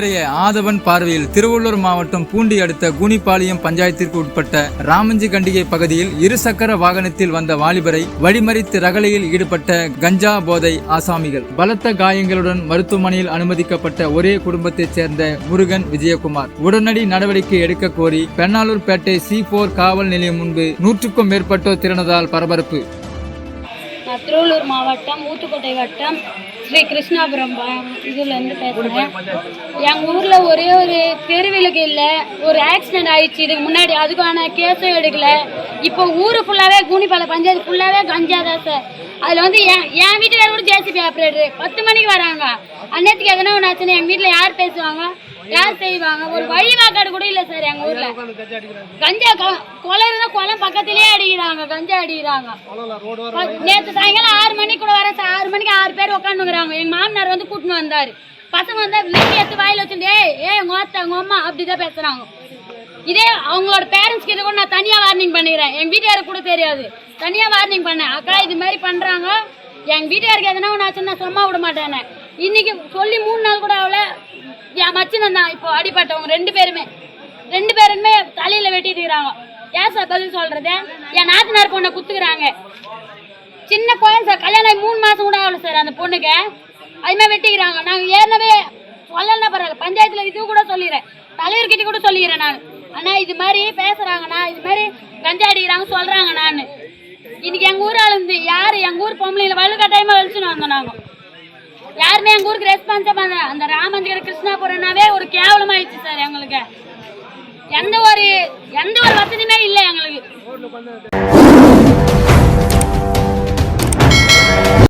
இன்றைய ஆதவன் பார்வையில் திருவள்ளூர் மாவட்டம் பூண்டி அடுத்த கூனிப்பாளையம் பஞ்சாயத்திற்கு உட்பட்ட ராமஞ்சி கண்டிகை பகுதியில் இருசக்கர வாகனத்தில் வந்த வாலிபரை வழிமறித்து ரகளையில் ஈடுபட்ட கஞ்சா போதை ஆசாமிகள். பலத்த காயங்களுடன் மருத்துவமனையில் அனுமதிக்கப்பட்ட ஒரே குடும்பத்தைச் சேர்ந்த முருகன் விஜயகுமார். உடனடி நடவடிக்கை எடுக்க கோரி பெண்ணாலூர்பேட்டை சி போர் காவல் நிலையம் முன்பு நூற்றுக்கும் மேற்பட்டோர் திரண்டதால் பரபரப்பு. திருவள்ளூர் மாவட்டம் ஊத்துக்கோட்டை வட்டம் ஸ்ரீ கிருஷ்ணாபுரம் இதுலேருந்து பேசுகிறேன் எங்கள் ஊரில் ஒரே ஒரு தெருவிலுக்கு இல்லை ஒரு ஆக்சிடென்ட் ஆயிடுச்சு. இதுக்கு முன்னாடி அதுக்கான கேஸும் எடுக்கல. இப்போ ஊர் ஃபுல்லாகவே கூனிப்பாலை பஞ்சாயத்து ஃபுல்லாகவே கஞ்சா தான் சார் அதில் வந்து என் என் வீட்டுக்கார கூட ஜேசிபி ஆப்ரேட்டர் பத்து மணிக்கு வராங்க. அன்னத்துக்கு எதனா ஒன்று ஆச்சுன்னா எங்கள் வீட்டில் யார் பேசுவாங்க? யார் செய்வாங்க? ஒரு வழி வாக்காடு கூட இல்லை சார் எங்கள் ஊரில். கஞ்சா கொலை இருந்தால் கொலை பக்கத்திலேயே அடிக்கிறாங்க கஞ்சா அடிக்கிறாங்க. நேற்று சாயங்காலம் ஆறு ஆறு பேர் உட்காந்துங்கிறாங்க எங்கள் மாமனார் வந்து கூட்டின்னு வந்தார். பசங்க வந்து வீட்டு எடுத்து வாயில் வச்சுட்டு ஏய் எங்கள் உங்க அத்தை உங்க அம்மா அப்படிதான் பேசுகிறாங்க இதே அவங்களோட பேரண்ட்ஸ் கிட்ட கூட நான் தனியாக வார்னிங் பண்ணிக்கிறேன். எங்கள் வீட்டுக்காரருக்கு கூட தெரியாது. தனியாக வார்னிங் பண்ணேன். அக்கா இது மாதிரி பண்ணுறாங்க எங்கள் வீட்டுக்காருக்கு எதனா ஒன்று ஆச்சுன்னா சும்மா விட மாட்டேன்னு. இன்னைக்கு சொல்லி மூணு நாள் கூட அவளை என் மச்சினன் தான் இப்போ அடிப்பட்டவங்க ரெண்டு பேருமே. ரெண்டு பேருமே தலையில் வெட்டிட்டு இருக்கிறாங்க. ஏன் சார் பதில் சொல்கிறது என் நாத்தனார் பொண்ணை குத்துக்கிறாங்க. சின்ன குழந்தை சார் கல்யாணம் ஆகி மூணு மாதம் கூட ஆகல சார் அந்த பொண்ணுக்கு. அதுமாதிரி வெட்டிக்கிறாங்க. நாங்கள் ஏற்கனவே சொல்லலாம் பரவாயில்ல. பஞ்சாயத்தில் இது கூட சொல்லிடுறேன். தலைவர்கிட்ட கூட சொல்லிடுறேன் நான். அண்ணா இது மாதிரி பேசுகிறாங்கண்ணா இது மாதிரி கஞ்சா அடிக்கிறாங்க சொல்கிறாங்க நான். இன்னைக்கு எங்கள் ஊர் ஆளுந்து யார் எங்கள் ஊர் பொம்பளைங்கள வலுக்கட்டாயமாக வலிச்சுன்னு வந்தோம் நாங்கள் யாருமே எங்கள் ஊருக்கு ரெஸ்பான்ஸே பண்ணல. அந்த ராமஞ்சகர கிருஷ்ணாபுரம்னாவே ஒரு கேவலமாயிடுச்சு சார் எங்களுக்கு. எந்த ஒரு எந்த ஒரு வசதியுமே இல்லை எங்களுக்கு.